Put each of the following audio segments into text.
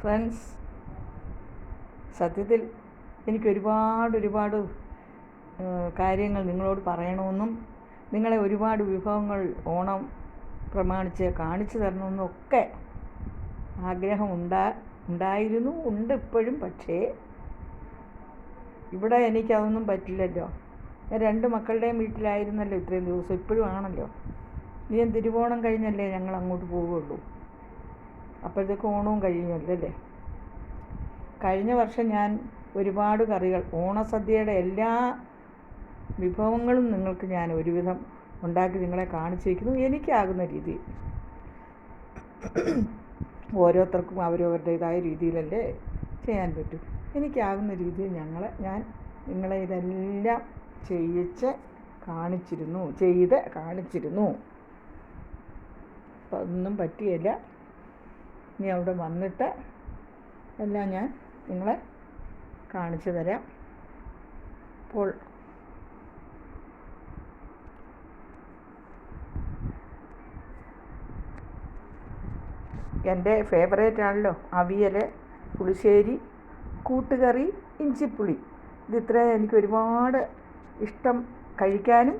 Friends സത്യത്തിൽ എനിക്ക് ഒരുപാട് ഒരുപാട് കാര്യങ്ങൾ നിങ്ങളോട് പറയണമെന്നും നിങ്ങളെ ഒരുപാട് വിഭവങ്ങൾ ഓണം പ്രമാണിച്ച് കാണിച്ചു തരണമെന്നും ഒക്കെ ആഗ്രഹം ഉണ്ടാ ഉണ്ടായിരുന്നു ഉണ്ട് ഇപ്പോഴും പക്ഷേ ഇവിടെ എനിക്കതൊന്നും പറ്റില്ലല്ലോ. ഞാൻ രണ്ട് മക്കളുടെയും വീട്ടിലായിരുന്നല്ലോ ഇത്രയും ദിവസം ഇപ്പോഴും ആണല്ലോ. ഇനി തിരുവോണം കഴിഞ്ഞല്ലേ ഞങ്ങൾ അങ്ങോട്ട് പോവുകയുള്ളൂ? അപ്പോഴത്തേക്ക് ഓണവും കഴിയുമല്ലോ അല്ലേ കഴിഞ്ഞ വർഷം ഞാൻ ഒരുപാട് കറികൾ ഓണസദ്യയുടെ എല്ലാ വിഭവങ്ങളും നിങ്ങൾക്ക് ഞാൻ ഒരുവിധം ഉണ്ടാക്കി നിങ്ങളെ കാണിച്ചിരിക്കുന്നു. എനിക്കാകുന്ന രീതി. ഓരോരുത്തർക്കും അവരവരുടേതായ രീതിയിലല്ലേ ചെയ്യാൻ പറ്റും. എനിക്കാകുന്ന രീതിയിൽ ഞങ്ങളെ ഞാൻ നിങ്ങളെ ഇതെല്ലാം ചെയ്യിച്ച് കാണിച്ചിരുന്നു ചെയ്ത് കാണിച്ചിരുന്നു. അപ്പം അതൊന്നും പറ്റിയില്ല. ഇനി അവിടെ വന്നിട്ട് എല്ലാം ഞാൻ നിങ്ങളെ കാണിച്ചു തരാം. അപ്പോൾ എന്റെ ഫേവറേറ്റ് ആണല്ലോ അവിയൽ പുളിശ്ശേരി കൂട്ടുകറി ഇഞ്ചിപ്പുളി. ഇത് എനിക്ക് ഒരുപാട് ഇഷ്ടം കഴിക്കാനും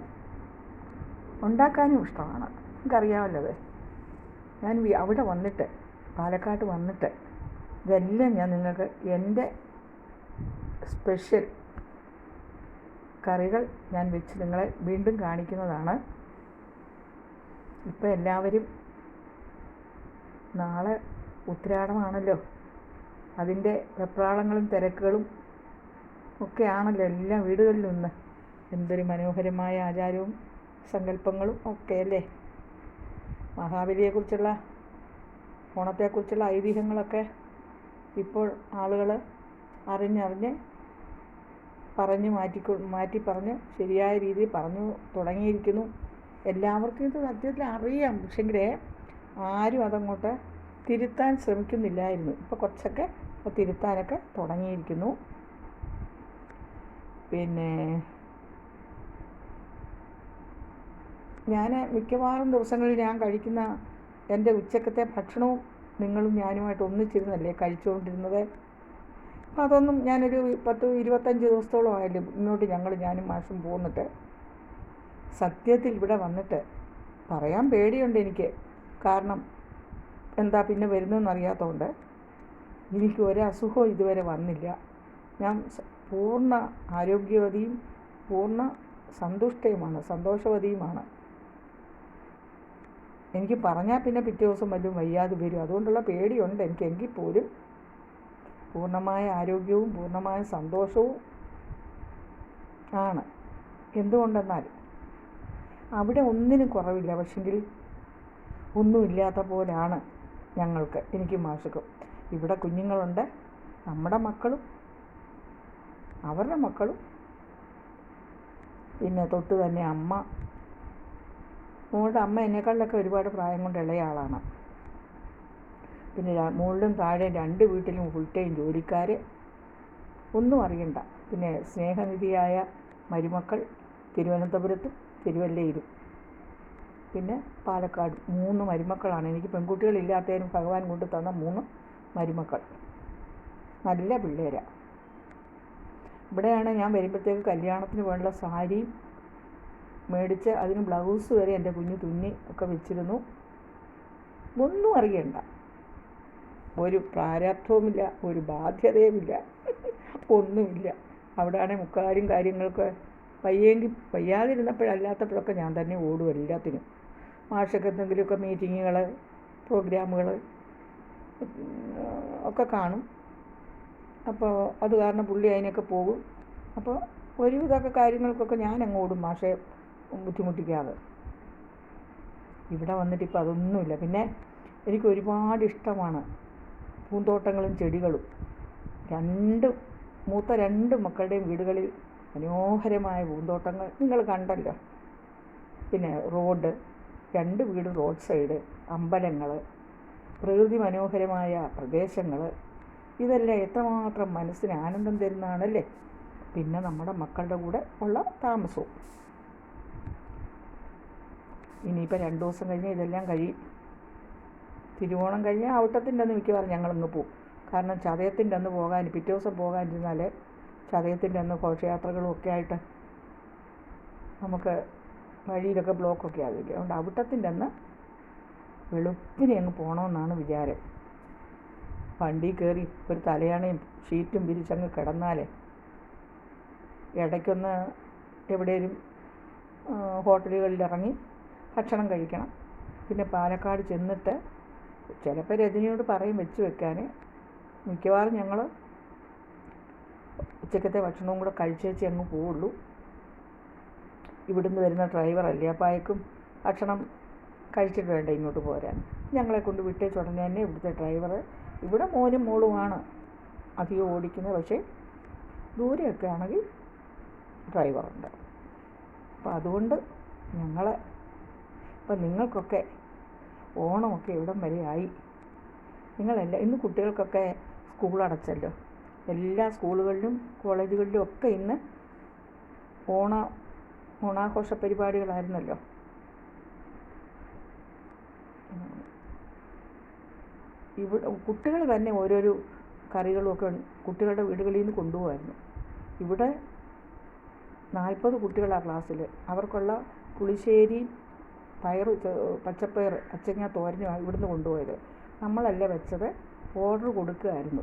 ഉണ്ടാക്കാനും ഇഷ്ടമാണ്. നിങ്ങൾക്കറിയാമല്ലോ അത്. ഞാൻ അവിടെ വന്നിട്ട് പാലക്കാട്ട് വന്നിട്ട് ഇതെല്ലാം ഞാൻ നിങ്ങൾക്ക് എന്റെ സ്പെഷ്യൽ കറികൾ ഞാൻ വെച്ച് നിങ്ങളെ വീണ്ടും കാണിക്കുന്നതാണ്. ഇപ്പം എല്ലാവരും നാളെ ഉത്തരാടമാണല്ലോ അതിന്റെ വെപ്രാളങ്ങളും തിരക്കുകളും ഒക്കെ ആണല്ലോ എല്ലാ വീടുകളിലും എന്തൊരു മനോഹരമായ ആചാരവും സങ്കല്പങ്ങളും ഒക്കെ അല്ലേ? മഹാബലിയെക്കുറിച്ചുള്ള ഓണത്തെക്കുറിച്ചുള്ള ഐതിഹ്യങ്ങളൊക്കെ ഇപ്പോൾ ആളുകൾ അറിഞ്ഞറിഞ്ഞ് പറഞ്ഞ് മാറ്റി മാറ്റി പറഞ്ഞ് ശരിയായ രീതിയിൽ പറഞ്ഞു തുടങ്ങിയിരിക്കുന്നു. എല്ലാവർക്കും ഇത് സത്യത്തിൽ അറിയാം. പക്ഷെങ്കിലേ ആരും അതങ്ങോട്ട് തിരുത്താൻ ശ്രമിക്കുന്നില്ലായിരുന്നു. ഇപ്പോൾ കുറച്ചൊക്കെ തിരുത്താനൊക്കെ തുടങ്ങിയിരിക്കുന്നു. പിന്നെ ഞാൻ മിക്കവാറും ദിവസങ്ങളിൽ ഞാൻ കഴിക്കുന്ന എന്റെ ഉച്ചക്കത്തെ ഭക്ഷണവും നിങ്ങളും ഞാനുമായിട്ട് ഒന്നിച്ചിരുന്നല്ലേ കഴിച്ചുകൊണ്ടിരുന്നത്? അതൊന്നും ഞാനൊരു പത്ത് ഇരുപത്തഞ്ച് ദിവസത്തോളം ആയാലും ഇങ്ങോട്ട് ഞങ്ങൾ ഞാനും മാഷും പോന്നിട്ട് സത്യത്തിൽ ഇവിടെ വന്നിട്ട് പറയാൻ പേടിയുണ്ട് എനിക്ക്. കാരണം എന്താ പിന്നെ വരുന്നതെന്ന് അറിയാത്തതുകൊണ്ട് എനിക്ക് ഒരു അസുഖം ഇതുവരെ വന്നില്ല. ഞാൻ പൂർണ ആരോഗ്യവതിയും പൂർണ സന്തുഷ്ടയുമാണ് സന്തോഷവതിയുമാണ്. എനിക്ക് പറഞ്ഞാൽ പിന്നെ പിറ്റേ ദിവസം വല്ലതും വയ്യാതെ വരും. അതുകൊണ്ടുള്ള പേടിയുണ്ട്. എനിക്ക് എങ്കിൽ പോലും പൂർണമായ ആരോഗ്യവും പൂർണമായ സന്തോഷവും ആണ്. എന്തുകൊണ്ടെന്നാൽ അവിടെ ഒന്നിനും കുറവില്ല. പക്ഷെങ്കിൽ ഒന്നുമില്ലാത്ത പോലാണ് ഞങ്ങൾക്ക്. എനിക്ക് മാഷക്കും. ഇവിടെ കുഞ്ഞുങ്ങളുണ്ട്. നമ്മുടെ മക്കളും അവരുടെ മക്കളും. പിന്നെ തൊട്ട് തന്നെ അമ്മ. മോളുടെ അമ്മ എന്നെക്കാളിലൊക്കെ ഒരുപാട് പ്രായം കൊണ്ട് ഇളയാളാണ് പിന്നെ മുകളിലും താഴെ രണ്ട് വീട്ടിലും ഫുൾ ടൈം ജോലിക്കാർ ഒന്നും അറിയണ്ട. പിന്നെ സ്നേഹനിധിയായ മരുമക്കൾ തിരുവനന്തപുരത്തും തിരുവല്ലയിലും. പിന്നെ പാലക്കാട് മൂന്ന് മരുമക്കളാണ്. എനിക്ക് പെൺകുട്ടികളില്ലാത്തതിനും ഭഗവാൻ കൊണ്ട് തന്ന മൂന്ന് മരുമക്കൾ. നല്ല പിള്ളേരാണ് ഇവിടെയാണ് ഞാൻ വരുമ്പോഴത്തേക്ക് കല്യാണത്തിന് വേണ്ട സാരിയും മേടിച്ച് അതിന് ബ്ലൗസ് വരെ എന്റെ കുഞ്ഞ് തുന്നി ഒക്കെ വെച്ചിരുന്നു. ഒന്നും അറിയണ്ട. ഒരു പ്രാരാബ്ധവുമില്ല ഒരു ബാധ്യതയുമില്ല ഒന്നുമില്ല. അവിടെയാണെങ്കിൽ മുക്കാലും കാര്യങ്ങൾക്ക് വയ്യെങ്കിൽ വയ്യാതിരുന്നപ്പോഴല്ലാത്തപ്പോഴൊക്കെ ഞാൻ തന്നെ ഓടും എല്ലാത്തിനും. മാഷൊക്കെ എന്തെങ്കിലുമൊക്കെ മീറ്റിങ്ങുകൾ പ്രോഗ്രാമുകൾ ഒക്കെ കാണും. അപ്പോൾ അത് കാരണം പുള്ളി അതിനൊക്കെ പോകും. അപ്പോൾ ഒരുവിധമൊക്കെ കാര്യങ്ങൾക്കൊക്കെ ഞാൻ അങ്ങോടും മാഷെ. ബുദ്ധിമുട്ടിക്കാതെ. ഇവിടെ വന്നിട്ട് ഇപ്പോൾ അതൊന്നുമില്ല. പിന്നെ എനിക്ക് ഒരുപാട് ഇഷ്ടമാണ് പൂന്തോട്ടങ്ങളും ചെടികളും. രണ്ട് മൂത്ത രണ്ട് മക്കളുടെയും വീടുകളിൽ മനോഹരമായ പൂന്തോട്ടങ്ങൾ നിങ്ങൾ കണ്ടല്ലോ. പിന്നെ റോഡ് രണ്ട് വീട് റോഡ് സൈഡ് അമ്പലങ്ങൾ പ്രകൃതി മനോഹരമായ പ്രദേശങ്ങൾ. ഇതെല്ലാം എത്രമാത്രം മനസ്സിന് ആനന്ദം തരുന്നതാണല്ലേ? പിന്നെ നമ്മുടെ മക്കളുടെ കൂടെ ഉള്ള താമസവും. ഇനിയിപ്പോൾ രണ്ട് ദിവസം കഴിഞ്ഞ് ഇതെല്ലാം കഴിയും. തിരുവോണം കഴിഞ്ഞാൽ ഔട്ടത്തിന്റെ അന്ന് മിക്കവാറും ഞങ്ങളങ്ങ് പോവും. കാരണം ചതയത്തിന്റെ അന്ന് പോകാൻ പിറ്റേ ദിവസം പോകാനിരുന്നാൽ ചതയത്തിന്റെ അന്ന് ഘോഷയാത്രകളും ഒക്കെ ആയിട്ട് നമുക്ക് വഴിയിലൊക്കെ ബ്ലോക്കൊക്കെ ആവില്ലേ അതുകൊണ്ട് അവിട്ടത്തിന്റെ അന്ന് വെളുപ്പിനെ അങ്ങ് പോകണമെന്നാണ് വിചാരം. വണ്ടി കയറി ഒരു തലയാണയും ഷീറ്റും വിരിച്ചങ്ങ് കിടന്നാലേ ഇടയ്ക്കൊന്ന് എവിടെയും ഹോട്ടലുകളിൽ ഇറങ്ങി ഭക്ഷണം കഴിക്കണം. പിന്നെ പാലക്കാട് ചെന്നിട്ട് ചിലപ്പോൾ രജനിയോട് പറയും വെച്ച് വെക്കാൻ മിക്കവാറും ഞങ്ങൾ ഉച്ചക്കത്തെ ഭക്ഷണവും കൂടെ കഴിച്ചേച്ച് അങ്ങ് പോവുള്ളൂ. ഇവിടുന്ന് വരുന്ന ഡ്രൈവറല്ലേ അപ്പോൾ അയക്കും ഭക്ഷണം കഴിച്ചിട്ട് വേണ്ട ഇങ്ങോട്ട് പോരാൻ? ഞങ്ങളെ കൊണ്ട് വിട്ടേച്ച് ഉടനെ തന്നെ ഇവിടുത്തെ ഡ്രൈവർ ഇവിടെ മോനും മോളുമാണ് അധികം ഓടിക്കുന്നത്. പക്ഷേ ദൂരെയൊക്കെ ആണെങ്കിൽ ഡ്രൈവറുണ്ട് അപ്പോൾ അതുകൊണ്ട് ഞങ്ങൾ ഇപ്പം നിങ്ങൾക്കൊക്കെ ഓണമൊക്കെ ഇവിടം വരെ ആയി. നിങ്ങളെല്ലാം ഇന്ന് കുട്ടികൾക്കൊക്കെ സ്കൂൾ അടച്ചല്ലോ. എല്ലാ സ്കൂളുകളിലും കോളേജുകളിലും ഒക്കെ ഇന്ന് ഓണ ഓണാഘോഷ പരിപാടികളായിരുന്നല്ലോ. ഇവിടെ കുട്ടികൾ തന്നെ ഓരോരോ കറികളുമൊക്കെ കുട്ടികളുടെ വീടുകളിൽ നിന്ന് കൊണ്ടുപോകുമായിരുന്നു ഇവിടെ നാൽപ്പത് കുട്ടികളാണ് ക്ലാസ്സിൽ അവർക്കുള്ള പുളിശ്ശേരി പയറ് പച്ചപ്പയർ അച്ചങ്ങ തോരനുമാണ് ഇവിടുന്ന് കൊണ്ടുപോയത്. നമ്മളല്ല വെച്ചത് ഓർഡർ കൊടുക്കുകയായിരുന്നു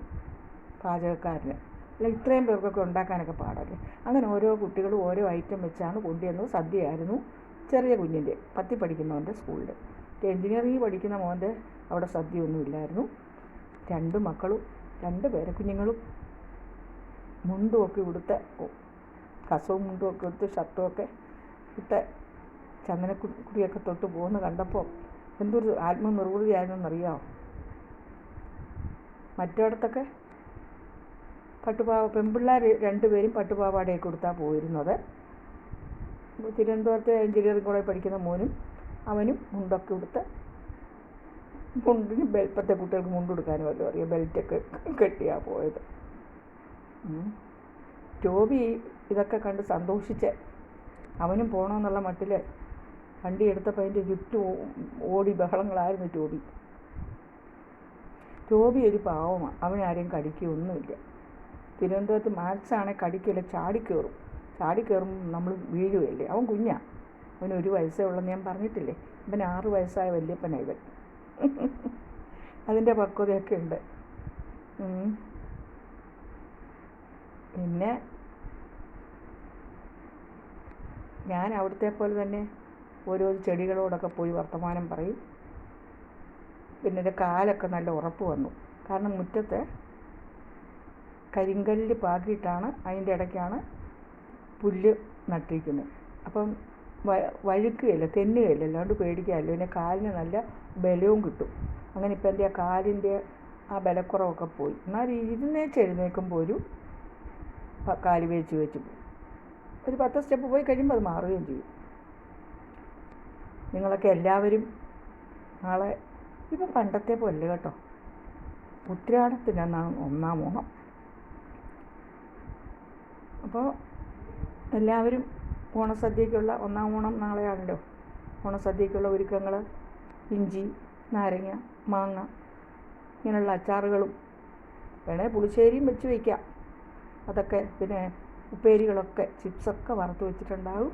പാചകക്കാരന്. അല്ല ഇത്രയും പേർക്കൊക്കെ ഉണ്ടാക്കാനൊക്കെ പാടല്ലേ? അങ്ങനെ ഓരോ കുട്ടികളും ഓരോ ഐറ്റം വെച്ചാണ് കൊണ്ടുവന്നത് സദ്യയായിരുന്നു ചെറിയ കുഞ്ഞിന്റെ പത്തി പഠിക്കുന്നവന്റെ സ്കൂളിൽ. എൻജിനീയറിംഗ് പഠിക്കുന്ന മോന്റെ അവിടെ സദ്യയൊന്നും ഇല്ലായിരുന്നു. രണ്ട് മക്കളും രണ്ട് പേരെ കുഞ്ഞുങ്ങളും മുണ്ടുമൊക്കെ ഉടുത്ത കസവും മുണ്ടുമൊക്കെ എടുത്ത് ഷർട്ടുമൊക്കെ ഇട്ട് ചന്ദനക്കുടിയൊക്കെ തൊട്ട് പോകുന്ന കണ്ടപ്പോൾ എന്തൊരു ആത്മനിർവൃതിയായിരുന്നെന്നറിയാമോ മറ്റിടത്തൊക്കെ പട്ടുപാവ പെൺപിള്ളേർ രണ്ടുപേരും പട്ടുപാവാടയൊക്കെ കൊടുത്താണ് പോയിരുന്നത്. തിരുവനന്തപുരത്തെ എഞ്ചിനീയറിംഗ് കോളേജ് പഠിക്കുന്ന മോനും അവനും മുണ്ടൊക്കെ കൊടുത്ത് മുണ്ടിന് ബെൽപ്പത്തെ കുട്ടികൾക്ക് മുണ്ട് കൊടുക്കാനും വല്ലതും അറിയാം? ബെൽറ്റൊക്കെ കെട്ടിയാണ് പോയത്. ടോബി ഇതൊക്കെ കണ്ട് സന്തോഷിച്ച് അവനും പോകണമെന്നുള്ള മട്ടിൽ വണ്ടി എടുത്തപ്പോൾ അതിന്റെ ചുറ്റും ഓടി ബഹളങ്ങളായിരുന്നു ടോബി. ടോബി ഒരു പാവമാണ് അവനാരെയും കടിക്കുകയൊന്നുമില്ല തിരുവനന്തപുരത്ത് മാത്സ് ചാടി കടിക്കില്ല ചാടിക്കയറും ചാടിക്കയറുമ്പോൾ നമ്മൾ വീഴുകയല്ലേ? അവൻ കുഞ്ഞാണ് അവന് ഒരു വയസ്സേ ഉള്ളെന്ന് ഞാൻ പറഞ്ഞിട്ടില്ലേ? അവൻ ആറ് വയസ്സായ വല്യപ്പനാണ് ഇവൻ. അതിന്റെ പക്വതയൊക്കെ ഉണ്ട്. പിന്നെ? ഞാൻ അവിടുത്തെ പോലെ തന്നെ ഓരോ ചെടികളോടൊക്കെ പോയി വർത്തമാനം പറയും. പിന്നെ എന്റെ കാലൊക്കെ നല്ല ഉറപ്പ് വന്നു. കാരണം മുറ്റത്ത് കരിങ്കല്ല് പാകിയിട്ടാണ് അതിന്റെ ഇടയ്ക്കാണ് പുല്ല് നട്ടിരിക്കുന്നത്. അപ്പം വഴുക്കുകയില്ല തെന്നുകയില്ല അല്ലാണ്ട് പേടിക്കാമല്ലോ പിന്നെ കാലിന് നല്ല ബലവും കിട്ടും. അങ്ങനെ ഇപ്പം എന്റെ ആ കാലിന്റെ ആ ബലക്കുറവൊക്കെ പോയി. എന്നാൽ ഇരുന്നേച്ച് എഴുന്നേൽക്കുമ്പോൾ ഒരു കാൽ വേച്ച് വെച്ച് ഒരു പത്ത് സ്റ്റെപ്പ് പോയി കഴിയുമ്പോൾ അത് മാറുകയും ചെയ്യും. നിങ്ങളൊക്കെ എല്ലാവരും നാളെ ഇപ്പം പണ്ടത്തെ പോലെ കേട്ടോ. ഉത്രാടത്തിനാണ് ഒന്നാം ഓണം അപ്പോൾ എല്ലാവരും ഓണസദ്യക്കുള്ള ഒന്നാം ഓണം നാളെയാണല്ലോ. ഓണസദ്യക്കുള്ള ഒരുക്കങ്ങൾ ഇഞ്ചി നാരങ്ങ മാങ്ങ ഇങ്ങനെയുള്ള അച്ചാറുകളും വേണേൽ പുളിശ്ശേരിയും വെച്ച് വയ്ക്കാം അതൊക്കെ പിന്നെ ഉപ്പേരികളൊക്കെ ചിപ്സൊക്കെ വറുത്ത് വെച്ചിട്ടുണ്ടാവും.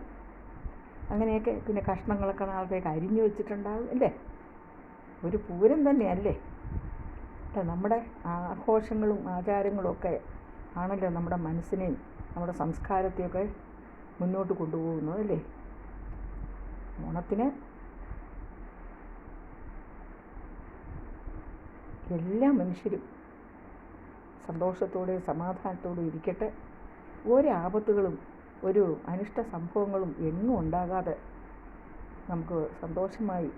അങ്ങനെയൊക്കെ പിന്നെ കഷ്ണങ്ങളൊക്കെ നാളത്തേക്ക് അരിഞ്ഞു വെച്ചിട്ടുണ്ടാവും അല്ലേ? ഒരു പൂരം തന്നെയല്ലേ? നമ്മുടെ ആഘോഷങ്ങളും ആചാരങ്ങളും ഒക്കെ ആണല്ലോ നമ്മുടെ മനസ്സിനെയും നമ്മുടെ സംസ്കാരത്തെയൊക്കെ മുന്നോട്ട് കൊണ്ടുപോകുന്നത് അല്ലേ? ഓണത്തിന് എല്ലാ മനുഷ്യരും സന്തോഷത്തോടെ സമാധാനത്തോടെ ഇരിക്കട്ടെ. ഒരാപത്തുകളും ഒരു അനിഷ്ട സംഭവങ്ങളും എങ്ങും ഉണ്ടാകാതെ നമുക്ക് സന്തോഷമായി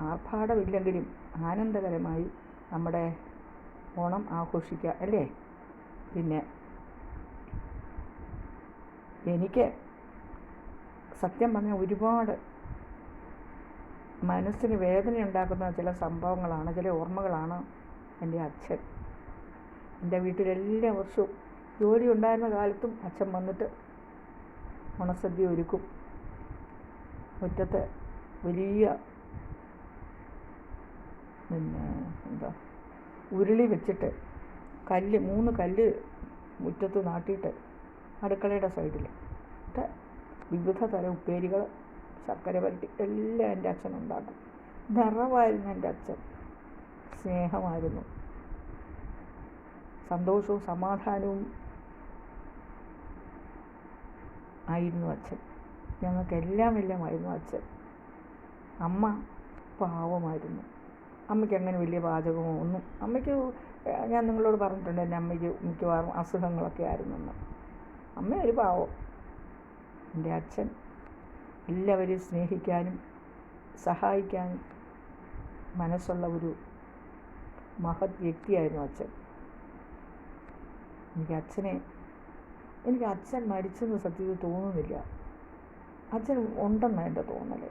ആർഭാടമില്ലെങ്കിലും ആനന്ദകരമായി നമ്മുടെ ഓണം ആഘോഷിക്കുക അല്ലേ? പിന്നെ എനിക്ക് സത്യം പറഞ്ഞാൽ ഒരുപാട് മനസ്സിന് വേദനയുണ്ടാക്കുന്ന ചില സംഭവങ്ങളാണ് ചില ഓർമ്മകളാണ് എന്റെ അച്ഛൻ. എന്റെ വീട്ടിലെല്ലാ വർഷവും ജോലി ഉണ്ടായിരുന്ന കാലത്തും അച്ഛൻ വന്നിട്ട് ഓണസദ്യ ഒരുക്കും. മുറ്റത്ത് വലിയ പിന്നെ എന്താ ഉരുളി വെച്ചിട്ട് കല്ല് മൂന്ന് കല്ല് മുറ്റത്ത് നാട്ടിയിട്ട് അടുക്കളയുടെ സൈഡിൽ എന്നിട്ട് വിവിധ തരം ഉപ്പേരികൾ ശർക്കര വരട്ടി എല്ലാം എന്റെ അച്ഛൻ ഉണ്ടാക്കും. നിറവായിരുന്നു എന്റെ അച്ഛൻ. സ്നേഹമായിരുന്നു. സന്തോഷവും സമാധാനവും ആയിരുന്നു അച്ഛൻ. ഞങ്ങൾക്കെല്ലാം എല്ലാമായിരുന്നു അച്ഛൻ. അമ്മ പാവമായിരുന്നു. അമ്മയ്ക്ക് അങ്ങനെ വലിയ പാചകമോ ഒന്നും അമ്മയ്ക്ക് ഞാൻ നിങ്ങളോട് പറഞ്ഞിട്ടുണ്ട് എന്റെ അമ്മയ്ക്ക് മിക്കവാറും അസുഖങ്ങളൊക്കെ ആയിരുന്നെന്ന്. അമ്മ ഒരു പാവം. എന്റെ അച്ഛൻ എല്ലാവരെയും സ്നേഹിക്കാനും സഹായിക്കാനും മനസ്സുള്ള ഒരു മഹത് വ്യക്തിയായിരുന്നു അച്ഛൻ. എനിക്ക് അച്ഛനെ എനിക്ക് അച്ഛൻ മരിച്ചെന്ന് സത്യത്തിൽ തോന്നുന്നില്ല. അച്ഛൻ ഉണ്ടെന്നാണ് എന്റെ തോന്നൽ.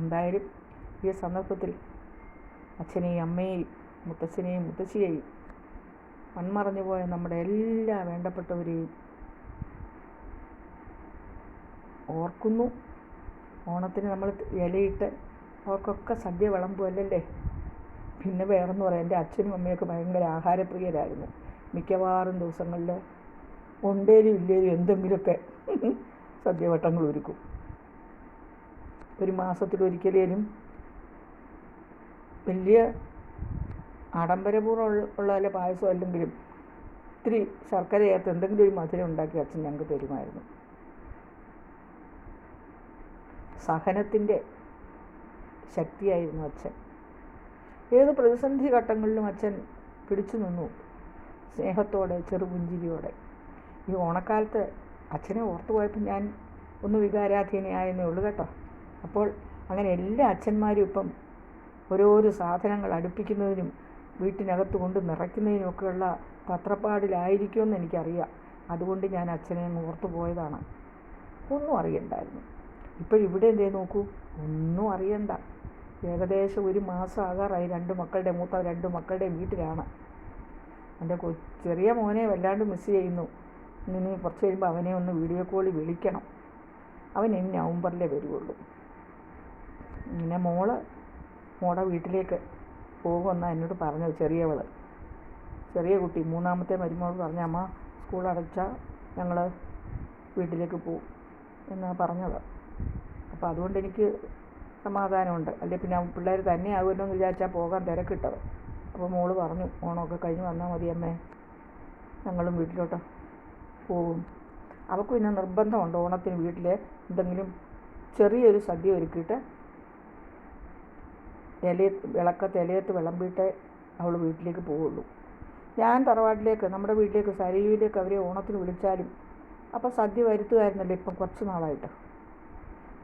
എന്തായാലും ഈ സന്ദർഭത്തിൽ അച്ഛനെയും അമ്മയെയും മുത്തച്ഛനെയും മുത്തശ്ശിയെയും മൺമറഞ്ഞു പോയ നമ്മുടെ എല്ലാ വേണ്ടപ്പെട്ടവരെയും ഓർക്കുന്നു. ഓണത്തിന് നമ്മൾ ഇലയിട്ട് അവർക്കൊക്കെ സദ്യ വിളമ്പുമല്ലേ പിന്നെ വേറെന്ന് പറയാം എന്റെ അച്ഛനും അമ്മയൊക്കെ ഭയങ്കര ആഹാരപ്രിയരായിരുന്നു. മിക്കവാറും ദിവസങ്ങളിൽ ഉണ്ടേലും ഇല്ലേലും എന്തെങ്കിലുമൊക്കെ സദ്യവട്ടങ്ങൾ ഒരുക്കും. ഒരു മാസത്തിലൊരിക്കലേലും വലിയ ആഡംബരപൂർവം ഉള്ള പായസം അല്ലെങ്കിലും ഇത്തിരി ചേർത്ത് എന്തെങ്കിലും ഒരു മധുരം ഉണ്ടാക്കി അച്ഛൻ ഞങ്ങൾക്ക് തരുമായിരുന്നു. സഹനത്തിന്റെ ശക്തിയായിരുന്നു അച്ഛൻ. ഏത് പ്രതിസന്ധി ഘട്ടങ്ങളിലും അച്ഛൻ പിടിച്ചു നിന്നു. സ്നേഹത്തോടെ ചെറുപുഞ്ചിരിയോടെ. ഈ ഓണക്കാലത്ത് അച്ഛനെ ഓർത്തു പോയപ്പോൾ ഞാൻ ഒന്ന് വികാരാധീനയായെന്നേ ഉള്ളൂ കേട്ടോ. അപ്പോൾ അങ്ങനെ എല്ലാ അച്ഛന്മാരും ഇപ്പം ഓരോരോ സാധനങ്ങൾ അടുപ്പിക്കുന്നതിനും വീട്ടിനകത്ത് കൊണ്ട് നിറയ്ക്കുന്നതിനുമൊക്കെയുള്ള പത്രപ്പാടിലായിരിക്കുമെന്ന് എനിക്കറിയാം. അതുകൊണ്ട് ഞാൻ അച്ഛനെ അങ്ങ് ഓർത്തു പോയതാണ്. ഒന്നും അറിയണ്ടായിരുന്നു. ഇപ്പോഴിവിടെ എന്തേ നോക്കൂ? ഒന്നും അറിയണ്ട. ഏകദേശം ഒരു മാസം ആകാറായി. രണ്ട് മക്കളുടെ മൂത്ത രണ്ട് മക്കളുടെ വീട്ടിലാണ്. എന്റെ കൊ ചെറിയ മോനെ വല്ലാണ്ട് മിസ് ചെയ്യുന്നു. ഇനി കുറച്ച് കഴിയുമ്പോൾ അവനെ ഒന്ന് വീഡിയോ കോളിൽ വിളിക്കണം. അവൻ ഇനി നവംബറിലേ വരുള്ളൂ പിന്നെ മോൾ മോടെ വീട്ടിലേക്ക് പോകുമെന്നാണ് എന്നോട് പറഞ്ഞത് ചെറിയവൾ ചെറിയ കുട്ടി മൂന്നാമത്തെ മരുമോൾ പറഞ്ഞ അമ്മ സ്കൂൾ അടച്ചാൽ ഞങ്ങൾ വീട്ടിലേക്ക് പോകും എന്നാണ് പറഞ്ഞത്. അപ്പോൾ അതുകൊണ്ട് എനിക്ക് സമാധാനമുണ്ട്. അല്ലെ പിന്നെ പിള്ളേർ തന്നെ ആകുമല്ലോ എന്ന് വിചാരിച്ചാൽ പോകാൻ തിരക്കിട്ടത്. അപ്പോൾ മോൾ പറഞ്ഞു ഓണമൊക്കെ കഴിഞ്ഞ് വന്നാൽ മതി അമ്മേ. ഞങ്ങളും വീട്ടിലോട്ട് പോകും അവൾക്ക് പിന്നെ നിർബന്ധമുണ്ട് ഓണത്തിന് വീട്ടിൽ എന്തെങ്കിലും ചെറിയൊരു സദ്യ ഒരുക്കിയിട്ട് ഇല വിളക്കത്ത് ഇലയത്ത് വിളമ്പിയിട്ട് അവൾ വീട്ടിലേക്ക് പോവുള്ളൂ. ഞാൻ തറവാട്ടിലേക്ക് നമ്മുടെ വീട്ടിലേക്ക് സരയുവിലേക്ക് അവരെ ഓണത്തിന് വിളിച്ചാലും അപ്പോൾ സദ്യ വരുത്തുമായിരുന്നല്ലോ ഇപ്പം കുറച്ച് നാളായിട്ട്.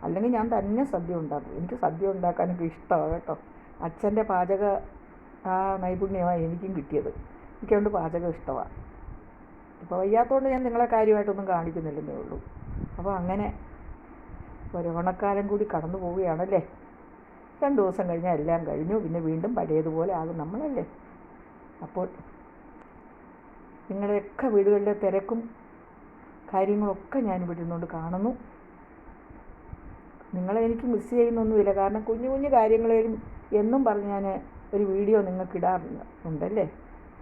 അല്ലെങ്കിൽ ഞാൻ തന്നെ സദ്യ ഉണ്ടാക്കും. എനിക്ക് സദ്യ ഉണ്ടാക്കാനൊക്കെ ഇഷ്ടമാണ് കേട്ടോ. അച്ഛന്റെ പാചക ആ നൈപുണ്യമാണ് എനിക്കും കിട്ടിയത്. എനിക്കതുകൊണ്ട് പാചകം ഇഷ്ടമാണ് ഇപ്പോൾ വയ്യാത്തതുകൊണ്ട് ഞാൻ നിങ്ങളെ കാര്യമായിട്ടൊന്നും കാണിക്കുന്നില്ലെന്നേ ഉള്ളൂ. അപ്പോൾ അങ്ങനെ ഒരു ഓണക്കാലം കൂടി കടന്നു പോവുകയാണല്ലേ? രണ്ട് ദിവസം കഴിഞ്ഞാൽ എല്ലാം കഴിഞ്ഞു. പിന്നെ വീണ്ടും പഴയതുപോലെ ആകും നമ്മളല്ലേ? അപ്പോൾ നിങ്ങളുടെയൊക്കെ വീടുകളിലെ തിരക്കും കാര്യങ്ങളൊക്കെ ഞാൻ ഇവിടെ നിന്നുകൊണ്ട് കാണുന്നു. നിങ്ങളെ എനിക്ക് മിസ് ചെയ്യുന്നൊന്നുമില്ല. കാരണം കുഞ്ഞു കുഞ്ഞു കാര്യങ്ങളെയും എന്നും പറഞ്ഞ് ഞാൻ ഒരു വീഡിയോ നിങ്ങൾക്ക് ഇടാറുണ്ട്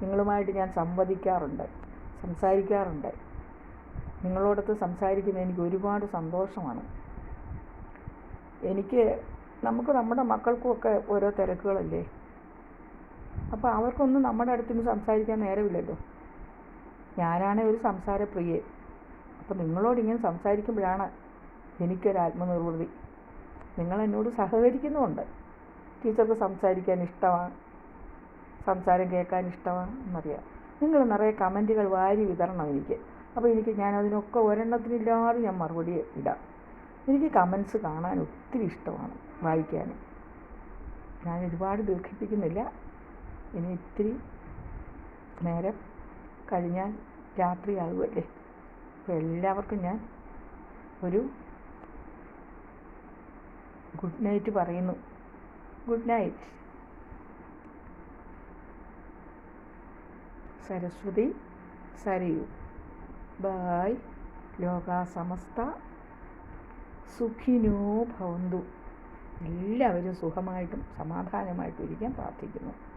നിങ്ങളുമായിട്ട് ഞാൻ സംവദിക്കാറുണ്ട് സംസാരിക്കാറുണ്ട്. നിങ്ങളോടൊത്ത് സംസാരിക്കുന്ന എനിക്ക് ഒരുപാട് സന്തോഷമാണ്. എനിക്ക് നമുക്ക് നമ്മുടെ മക്കൾക്കുമൊക്കെ ഓരോ തിരക്കുകളല്ലേ? അപ്പോൾ അവർക്കൊന്നും നമ്മുടെ അടുത്തുനിന്ന് സംസാരിക്കാൻ നേരമില്ലല്ലോ. ഞാനാണേ ഒരു സംസാരപ്രിയെ. അപ്പോൾ നിങ്ങളോട് ഇങ്ങനെ സംസാരിക്കുമ്പോഴാണ് എനിക്കൊരു ആത്മനിർവൃതി നിങ്ങൾ എന്നോട് സഹകരിക്കുന്നുമുണ്ട്. ടീച്ചർക്ക് സംസാരിക്കാൻ ഇഷ്ടമാണ്. സംസാരം കേൾക്കാൻ ഇഷ്ടമാണ് എന്നറിയാം. നിങ്ങൾ നിറയെ കമന്റുകൾ വാരി വിതരണം എനിക്ക്. അപ്പോൾ എനിക്ക് ഞാൻ അതിനൊക്കെ ഒരെണ്ണത്തിനില്ലാതെ ഞാൻ മറുപടി ഇടാം. എനിക്ക് കമൻസ് കാണാൻ ഒത്തിരി ഇഷ്ടമാണ് വായിക്കാൻ. ഞാൻ ഒരുപാട് ദീർഘിപ്പിക്കുന്നില്ല. ഇനി ഇത്തിരി നേരം കഴിഞ്ഞാൽ രാത്രിയാകുമല്ലേ അപ്പോൾ എല്ലാവർക്കും ഞാൻ ഒരു ഗുഡ് നൈറ്റ് പറയുന്നു. Good night. Saraswati Sarayu. Bye. ലോകാസമസ്ത സുഖിനോ ഭവന്തു. എല്ലാവരും സുഖമായിട്ടും സമാധാനമായിട്ടും ഇരിക്കാൻ പ്രാർത്ഥിക്കുന്നു.